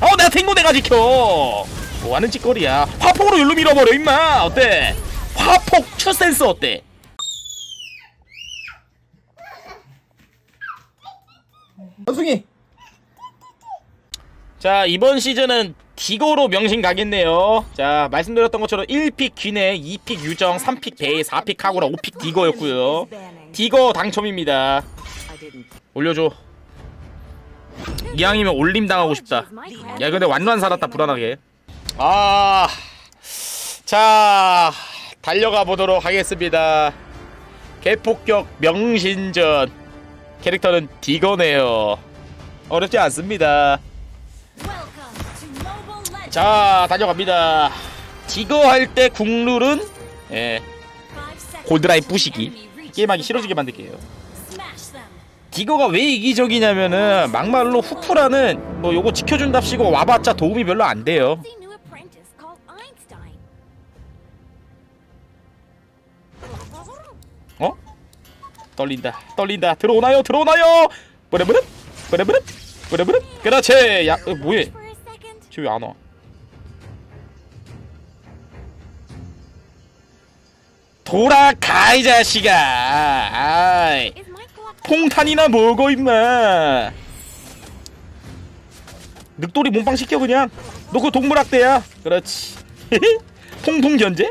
어 내가 탱고 내가 지켜. 뭐하는 짓거리야? 화폭으로 율로 밀어버려 임마. 어때? 화폭 추센스 어때? 원숭이! 자 이번 시즌은 디거로 명신 가겠네요. 자 말씀드렸던 것처럼 1픽 귀네 2픽 유정 3픽 배 4픽 카구라 5픽 디거였고요. 디거 당첨입니다. 올려줘 이왕이면 올림 당하고 싶다 야 근데 완전 살았다 불안하게 아, 자 달려가 보도록 하겠습니다. 개폭격 명신전 캐릭터는 디거네요. 어렵지 않습니다. 자 달려갑니다. 디거 할 때 국룰은 예, 골드라인 부시기 게임하기 싫어지게 만들게요. 디거가 왜 이기적이냐면은 막말로 후프라는 뭐 요거 지켜준답시고 와봤자 도움이 별로 안 돼요. 어? 떨린다 떨린다. 들어오나요? 들어오나요? 뿌레브릇 뿌레브릇 뿌레브릇 그렇지. 야 어, 뭐해? For a second, 쟤왜안 와? 돌아가 이 자식아. 아이 폭탄이나 먹어 임마. 늑돌이 몸빵 시켜 그냥. 너 그거 동물학대야. 그렇지. 퐁퐁 견제?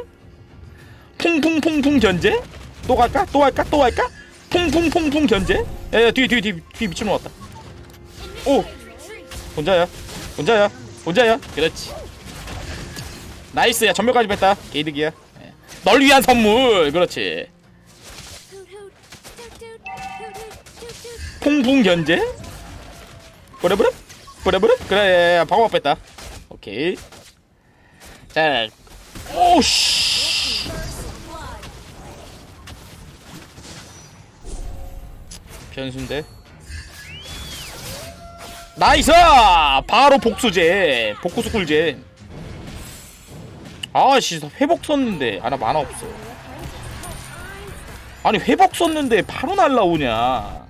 퐁퐁퐁퐁 견제? 또 갈까? 또 할까? 또 할까? 퐁퐁퐁퐁 견제? 야 뒤에 뒤에 뒤에 뒤에 미친놈 왔다. 오! 혼자야. 혼자야. 혼자야. 그렇지. 나이스야. 전멸까지 뺐다. 게이득이야. 예. 널 위한 선물. 그렇지 퐁퐁 견제? 뿌려뿌려? 뿌려뿌려? 그래 방어 뺐다. 오케이. 자 오씨. 변수인데. 나이스! 바로 복수제. 복구수 꿀제. 아씨 회복 썼는데. 아나 만화 없어. 아니 회복 썼는데 바로 날라오냐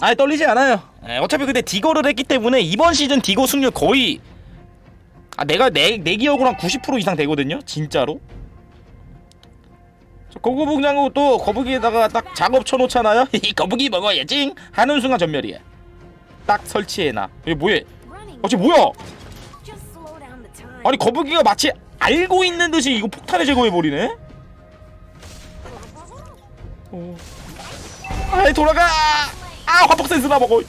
아니 떨리지 않아요. 예, 어차피 근데 디거를 했기 때문에 이번 시즌 디거 승률 거의 아 내가 내, 내 기억으로 한 90% 이상 되거든요. 진짜로. 저 거북이장구 또 거북이에다가 딱 작업 쳐놓잖아요. 이 거북이 먹어야지 하는 순간 전멸이야. 딱 설치해놔. 이게 뭐야? The time. 아니 거북이가 마치 알고 있는 듯이 이거 폭탄을 제거해 버리네. 어. 아이 돌아가. 아 화폭 센스나 먹어.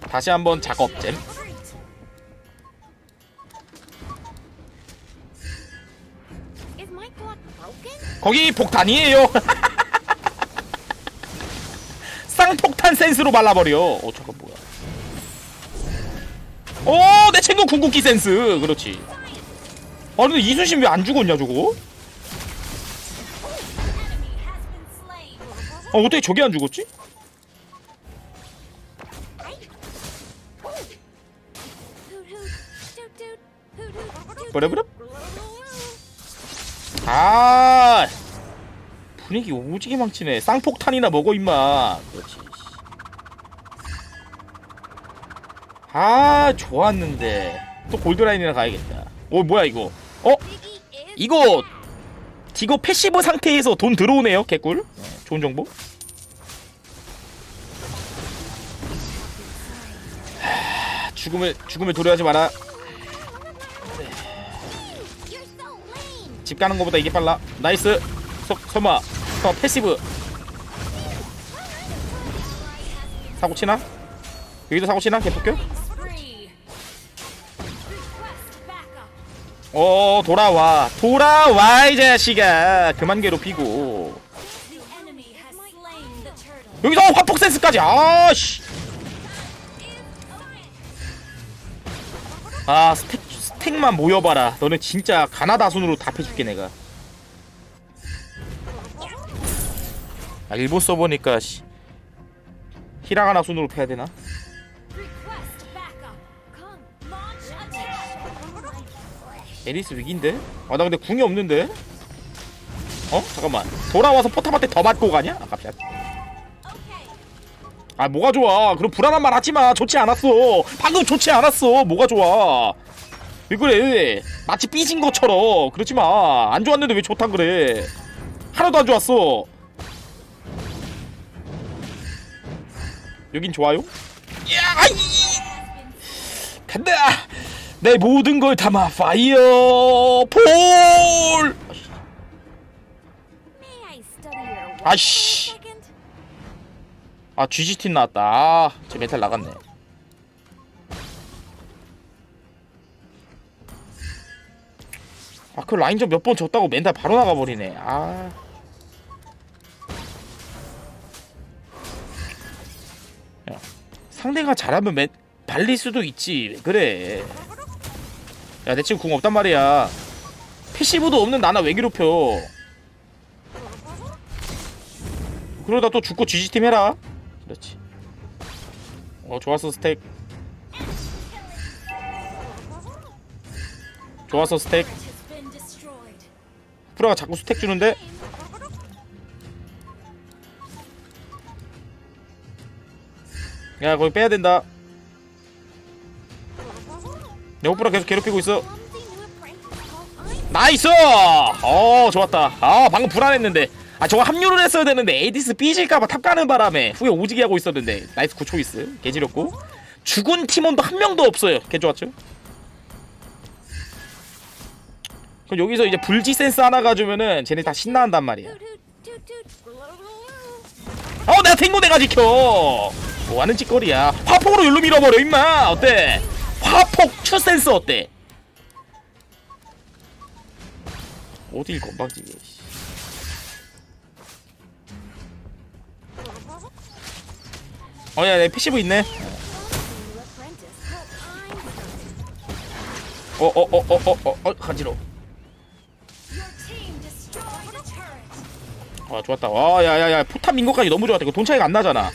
다시 한번 작업잼. 거기 폭탄이에요. 쌍폭탄 센스로 발라버려. 어 잠깐 뭐야? 오, 내 친구 궁극기 센스. 그렇지. 아 근데 이순신 왜 안 죽었냐 저거? 아 어떻게 저게 안 죽었지? Toot. 아 분위기 오지게 망치네. 쌍폭탄이나 먹어 임마. 아 좋았는데 또 골드라인이나 가야겠다. 어 뭐야 이거? 어 이거 디거 패시브 상태에서 돈 들어오네요 개꿀. 네, 좋은 정보. 하, 죽음을 죽음을 도래하지 마라. 집 가는 것보다 이게 빨라. 나이스. 서, 설마. 서 패시브. 사고 치나? 여기도 사고 치나? 개폭격? Backup. 어 돌아와. 돌아와 이 자식아. 그만 괴롭히고. 여기서 화폭 센스까지. 아씨. 아 스택 스택만 모여봐라. 너네 진짜 가나다 순으로 답해줄게 내가. 아 일본 써보니까 씨. 히라가나 순으로 패야 되나? 에리스 위기인데? 아 나 근데 궁이 없는데? 어? 잠깐만 돌아와서 포탑한테 더 맞고 가냐? 아 깜짝 아 뭐가 좋아? 그럼 불안한 말 하지마. 좋지 않았어. 방금 좋지 않았어. 뭐가 좋아? 왜 그래? 마치 삐진 것처럼. 그러지마. 안 좋았는데 왜 좋단 그래? 하나도 안 좋았어. 여긴 좋아요? 야 아이! 간다. 내 모든 걸 담아 파이어 폴! 아씨 아 GGT 나왔다. 아, 제 멘탈 나갔네. 아 그 라인전 몇 번 졌다고 멘탈 바로 나가버리네. 아. 야, 상대가 잘하면 멘 발릴 수도 있지. 왜 그래? 야 내 친구 궁 없단 말이야. 패시브도 없는 나나 왜 괴롭혀? 그러다 또 죽고 GG팀 해라 그렇지. 어 좋았어 스택. 좋았어 스택. 프라가 자꾸 스택 주는데? 야 거기 빼야 된다. 내 오프라 계속 괴롭히고 있어. 나이스! 어 좋았다. 아 방금 불안했는데 아 저거 합류를 했어야 되는데 에이디스 삐질까봐 탑 가는 바람에 후에 오지게 하고 있었는데 나이스 9초이스. 개지렸고. 죽은 팀원도 한 명도 없어요. 개 좋았죠? 그럼 여기서 이제 불지 센스 하나 가주면은 쟤네 다 신나한단 말이야. 어 내가 탱고 내가 지켜. 뭐하는 짓거리야. 화폭으로 일로 밀어버려 임마. 어때? 화폭 추 센스 어때? 어딜 건방지게 어야 내 패시브 있네. 어 어 어 어 어어 Your team destroyed a turret. 아 좋았다. 와 야야야 포탑 민 것까지 너무 좋았다. 이거 돈 차이가 안 나잖아.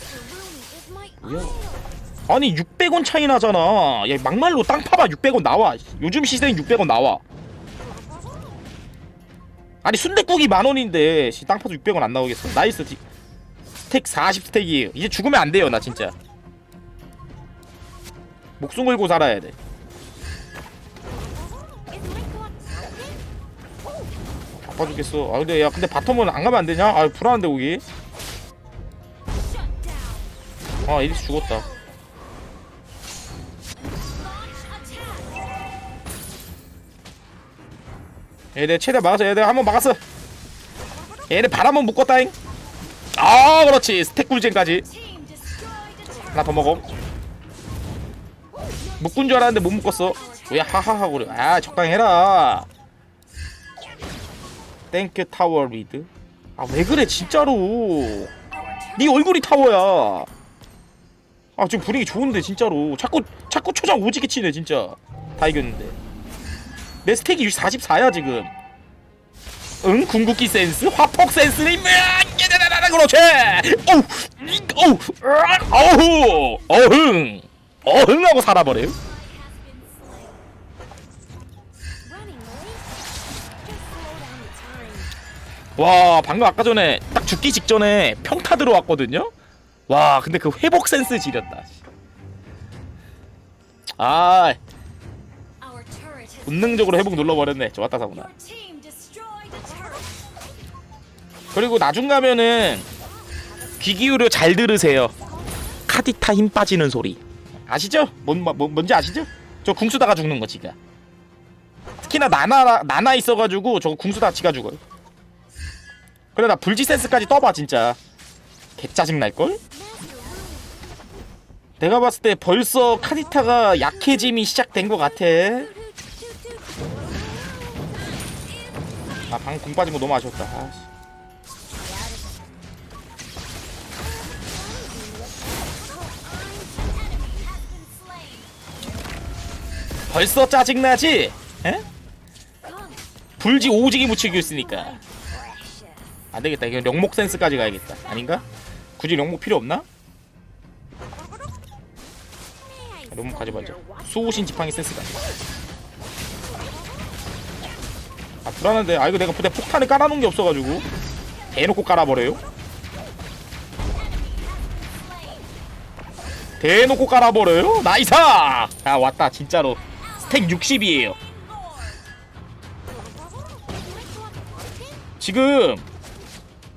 아니 600원 차이 나잖아. 야 막말로 땅 파봐. 600원 나와. 요즘 시세는 600원 나와. 아니 순댓국이 만원인데 씨, 땅 파도 600원 안 나오겠어. 나이스 디, 스택 40 스택이에요 이제 죽으면 안 돼요 나 진짜 목숨 걸고 살아야 돼? 바빠 죽겠어 아 근데 야 근데 바텀은 안 가면 안 되냐 아 불안한데 거기. 아 에디스 죽었다. 얘네 최대 막았어 얘네 한번 막았어 얘네 발 한번 묶었다잉 아 그렇지. 스택 꿀잼까지. 하나 더 먹어. 묶은 줄 알았는데 못 묶었어. 왜 하하하 그래. 아 적당히 해라. 땡큐 타워 리드 아 왜 그래 진짜로. 네 얼굴이 타워야. 아 지금 분위기 좋은데 진짜로. 자꾸 자꾸 초장 오지게 치네 진짜. 다 이겼는데. 내 스택이 44야 지금. 응? 궁극기 센스? 화폭 센스는 야다다다다 그렇지 어우 이- 어우 어후 어흥 어흥하고 time. 와 방금 아까 전에 딱 죽기 직전에 평타 들어왔거든요? 와 근데 그 회복 센스 지렸다 아 본능적으로 회복 눌러버렸네. 좋았다 사구나 그리고 나중 가면은 귀 기울여 잘 들으세요 카디타 힘 빠지는 소리 아시죠? 뭔, 뭐, 뭔지 아시죠? 저 궁수다가 죽는 거 지가 특히나 나나 나나 있어가지고 저거 궁수다 지가 죽어요 그래 나 불지 센스까지 떠봐 진짜 개 짜증 날걸? Master room. 내가 봤을 때 벌써 카디타가 약해짐이 시작된 것 같아 Toot, toot, toot, toot. 아 방금 궁 빠진 거 너무 아쉬웠다 아, 씨. 벌써 짜증나지? 에? 불지 오지게 묻히고 있으니까 precious. 안 되겠다. 이거 영목 센스까지 가야겠다. 아닌가? 굳이 영목 필요 없나? 영목 watch? 수호신 지팡이 센스가. 아 불안한데 아 이거 내가 부대 폭탄을 깔아놓은 게 없어가지고 대놓고 깔아버려요 대놓고 깔아버려요 나이스 아 왔다 진짜로 스택 60이에요. 지금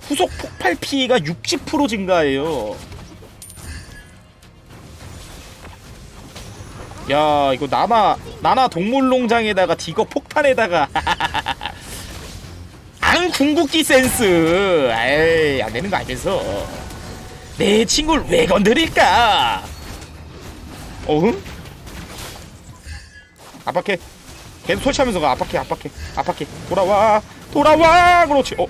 후속 폭발 피해가 60% 증가해요. 야 이거 나나 나나 동물농장에다가 디거 폭탄에다가. 안 궁극기 센스. 에이 안 되는 거 알면서 내 친구를 왜 건드릴까? 어흥 압박해 계속 설치하면서 가 압박해 압박해 압박해 돌아와 돌아와 그렇지 어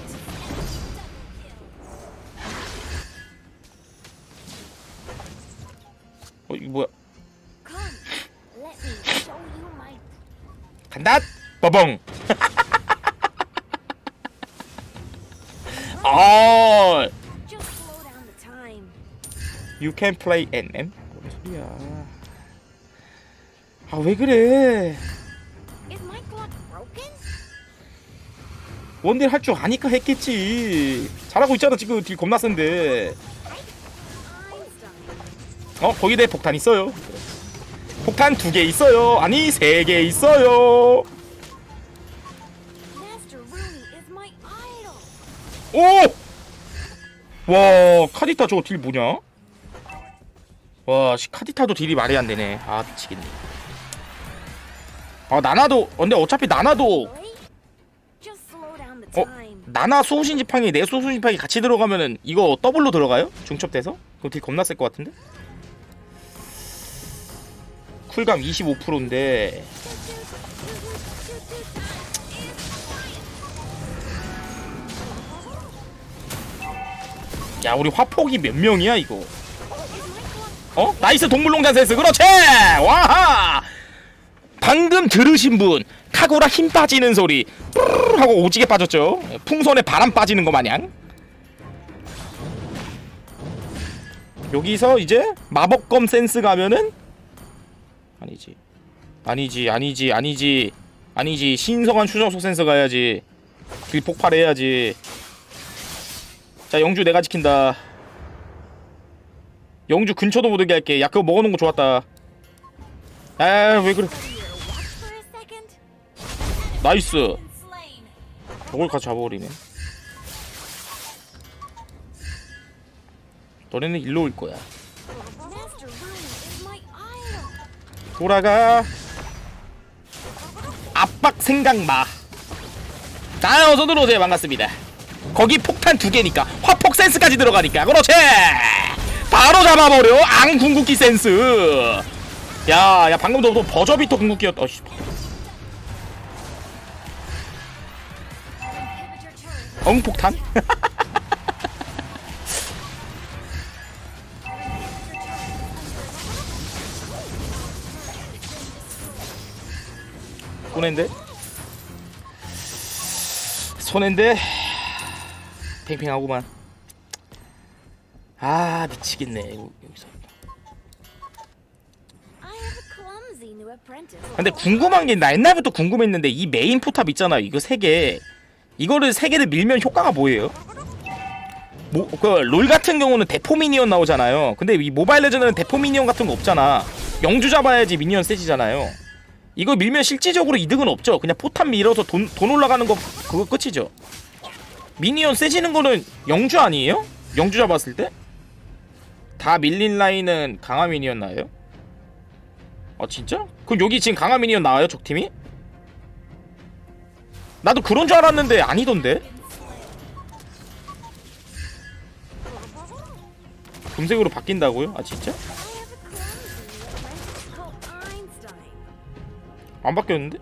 어, 이거 뭐야? 간다! 빠봉! 아, you can play NM? 뭔 소리야? 아, 왜 그래? 원딜 할 줄 아니까 했겠지. 잘하고 있잖아, 지금 딜 겁나 센데. 어, 거기에 폭탄 있어요. 폭탄 두 개 있어요. 아니, 세 개 있어요. 오! 와, 카디타 저거 딜 뭐냐? 와, 씨, 카디타도 딜이 말이 안 되네. 아, 미치겠네. 아, 나나도, 근데 어차피 나나도, 어. 나나 소신 지팡이, 내 소신 지팡이 같이 들어가면은 이거 더블로 들어가요? 중첩돼서? 그럼 딜셀것 같은데? 쿨감 25%인데, 야, 우리 화폭이 몇 명이야, 이거? 어? 나이스 동물농장 센스 그렇지 와하 방금 들으신 분 카고라 힘 빠지는 소리 하고 오지게 빠졌죠 풍선에 바람 빠지는 거 마냥 여기서 이제 마법검 센스 가면은 아니지 아니지 아니지 아니지 아니지 신성한 추정속 센스 가야지 길 폭발해야지 자 영주 내가 지킨다 영주 근처도 못 오게 할게. 야 그거 먹어놓은 거 좋았다. 에왜 그래? 나이스. 저걸 같이 잡아버리네. 너네는 일로 올 거야. 돌아가. 압박 생각 마. 자 어서 들어오세요 반갑습니다. 거기 폭탄 두 개니까 화폭 센스까지 들어가니까 그렇지. 바로 잡아버려 앙 궁극기 센스. 야야 방금도 또 버저비터 궁극기였다. 어씨. 엉 폭탄? 손해인데? 손해인데? 팽팽하구만 아 미치겠네 여기서. 근데 궁금한 게 나 옛날부터 궁금했는데 이 메인 포탑 있잖아 이거 세개 이거를 세 개를 밀면 효과가 뭐예요? 뭐, 그, 롤 같은 경우는 대포 미니언 나오잖아요. 근데 이 모바일 레전드는 대포 미니언 같은 거 없잖아. 영주 잡아야지 미니언 세지잖아요. 이거 밀면 실질적으로 이득은 없죠. 그냥 포탑 밀어서 돈, 돈 올라가는 거 그거 끝이죠. 미니언 세지는 거는 영주 아니에요? 영주 잡았을 때? 다 밀린 라인은 강화 미니언 나와요? 아 진짜? 그럼 여기 지금 강화 미니언 나와요 적팀이? 나도 그런 줄 알았는데 아니던데? 금색으로 바뀐다고요? 아 진짜? 안 바뀌었는데?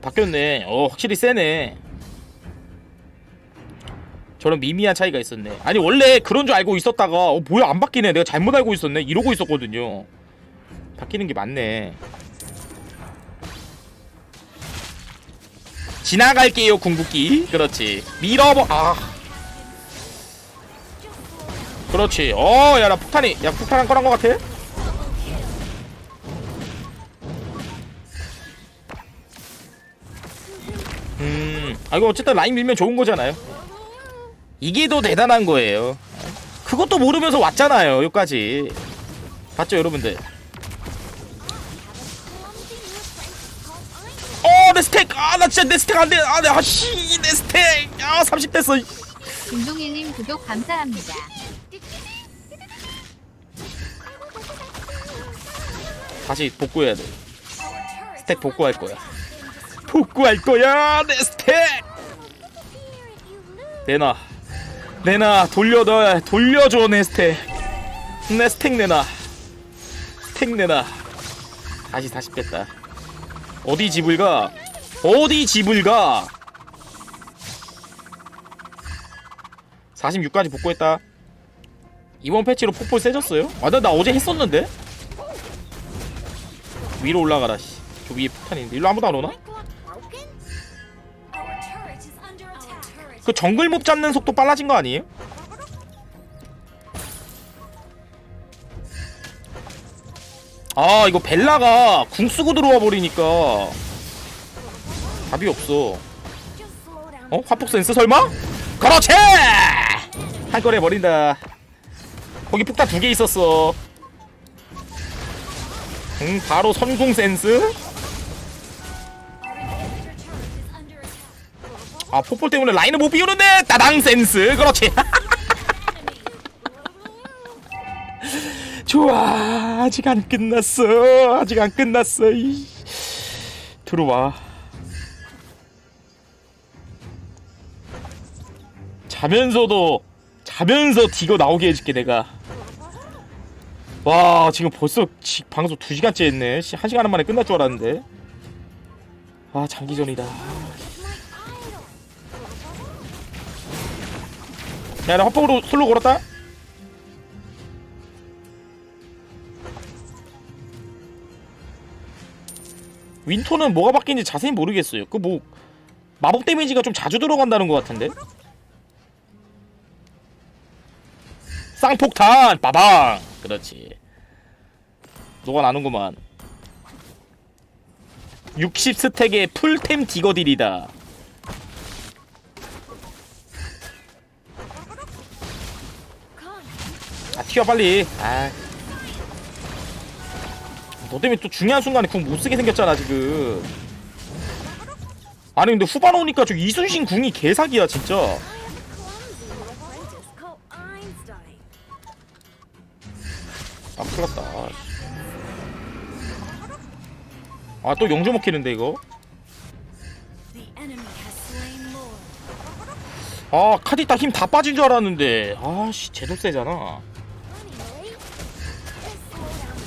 바뀌었네. 어, 확실히 세네. 저런 미미한 차이가 있었네. 아니 원래 그런 줄 알고 있었다가 어 뭐야 안 바뀌네. 내가 잘못 알고 있었네. 이러고 있었거든요. 바뀌는 게 맞네. 지나갈게요 궁극기. 그렇지. 밀어버 아 그렇지 어 야 나 폭탄이 야 폭탄 한 건한 거 같아 음 아 이거 어쨌든 라인 밀면 좋은 거잖아요 이게 더 대단한 거예요 그것도 모르면서 왔잖아요 여기까지 봤죠 여러분들 어, 내 스택! 아, 나 진짜 내 스택 안 돼! 아, 내, 아, 씨, 내 스택! 아, 30 됐어! 김동일님 구독 감사합니다. 다시 복구해야 돼. 스택 복구할 거야. 복구할 거야, 내 스택! 내놔. 내놔, 돌려, 너, 돌려줘, 내 스택. 내 스택 내놔. 스택 내놔. 다시 40 뺐다. 어디 집을 가? 어디 집을 가? 46까지 복구했다. 이번 패치로 폭포 세졌어요? 아, 나, 나 어제 했었는데? 위로 올라가라, 씨. 저 위에 폭탄인데. 일로 아무도 안 오나? 그 정글 몹 잡는 속도 빨라진 거 아니에요? 아 이거 벨라가 궁 쓰고 들어와 버리니까 답이 없어 어? 화폭 센스 설마? 그렇지! 한 건에 버린다 거기 폭탄 두 개 있었어 응 바로 선궁 센스 아 폭포 때문에 라인을 못 비우는데 따당 센스. 그렇지. 좋아 아직 안 끝났어. 아직 안 끝났어. 이. 들어와. 자면서도 자면서 디거 나오게 해줄게 내가. 와 지금 벌써 지, 방송 2시간째 했네. 씨, 1시간 만에 끝날 줄 알았는데. 아 자기 전이다 야나 헛복으로 솔로 걸었다 윈토는 뭐가 바뀌는지 자세히 모르겠어요. 그 뭐 마법 데미지가 좀 자주 들어간다는 것 같은데. 쌍폭탄 빠방. 그렇지. 너가 나는구만. 60 스택의 풀템 디거딜이다. 아 튀어 빨리. 아. 너 때문에 또 중요한 순간에 궁 못 쓰게 생겼잖아 지금. 아니 근데 후반 오니까 저 이순신 궁이 개사기야 진짜. 아 큰일났다. 아또 영조 먹히는데 이거. 아 카디타 힘 다 빠진 줄 알았는데 아씨 제도 세잖아.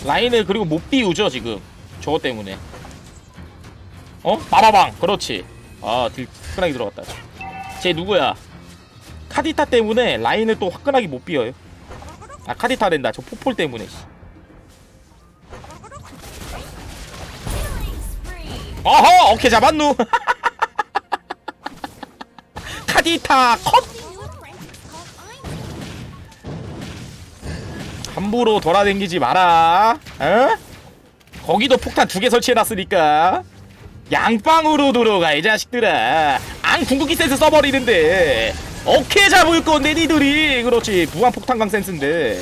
라인을 그리고 못 비우죠 지금. 저거 때문에. 어? 마바방. 그렇지. 아딜 화끈하게 들어갔다. 쟤 누구야? 카디타 때문에 라인을 또 화끈하게 못 비워요. 아 카디타 된다. 저 포폴 때문에 씨. 어허! 오케이 잡았누. 카디타 컷 함부로 돌아댕기지 마라. 어? 거기도 폭탄 두 개 설치해놨으니까 양빵으로 들어가 이 자식들아. 안 궁극기 센스 써버리는데 어케 잡을 건데 니들이 그렇지 무한 폭탄강 센스인데.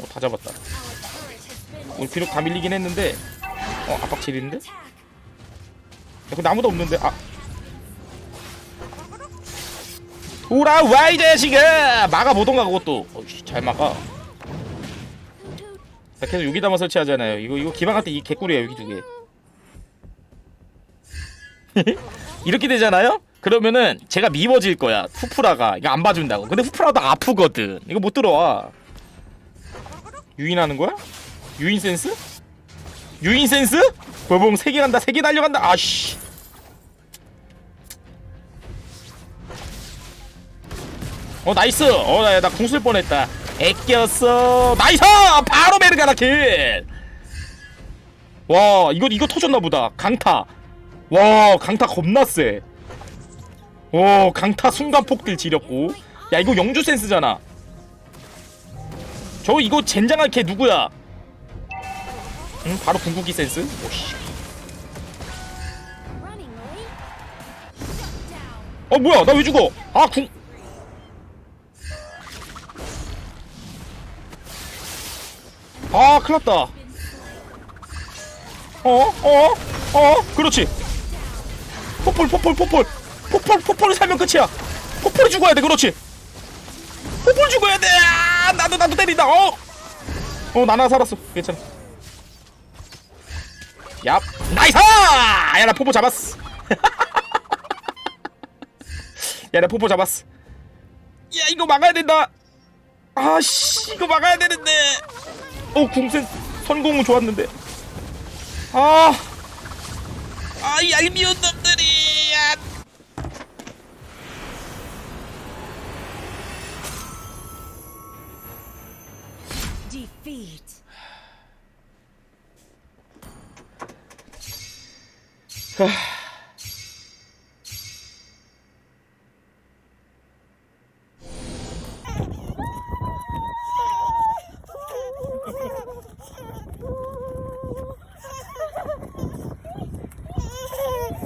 어, 다 잡았다. 오늘 비록 다 밀리긴 했는데 어 압박질인데? 야, 근데 아무도 없는데 아 돌아와 이 자식아 막아보던가 그것도. 어이씨 잘 막아. 자, 계속 여기다만 설치하잖아요. 이거 이거 기방할 때 이 개꿀이에요 여기 두개. 이렇게 되잖아요? 그러면은 제가 미워질 거야 후프라가. 이거 안 봐준다고. 근데 후프라도 아프거든. 이거 못 들어와. 유인하는 거야? 유인 센스? 유인 센스? 버봉 3개 간다 3개 달려간다. 아씨 어 나이스. 어나 궁쓸 뻔했다. 애꼈어 나이스! 바로 베르가나 킬와 이거 이거 터졌나 보다. 강타. 와 강타 겁나 세와 강타 순간 폭딜 지렸고. 야 이거 영주 센스잖아. 저 이거 젠장할 걔 누구야? 응 바로 궁극기 센스? 오씨. 어 뭐야? 나 왜 죽어? 아궁 아 큰일났다. 어? 어? 어? 그렇지. 포폴 포폴 포폴 포폴 포폴을 살면 끝이야. 포폴이 죽어야 돼 그렇지. 포폴 죽어야 돼! 아, 나도 나도 때린다. 어? 어 나나 살았어. 괜찮아. 얍. 나이스! 야나 포포 잡았어. 야나 포포 잡았어. 야 이거 막아야 된다. 아씨 이거 막아야 되는데 어 궁센 선공은 좋았는데. 아, 아 얄미운 놈들이. 아,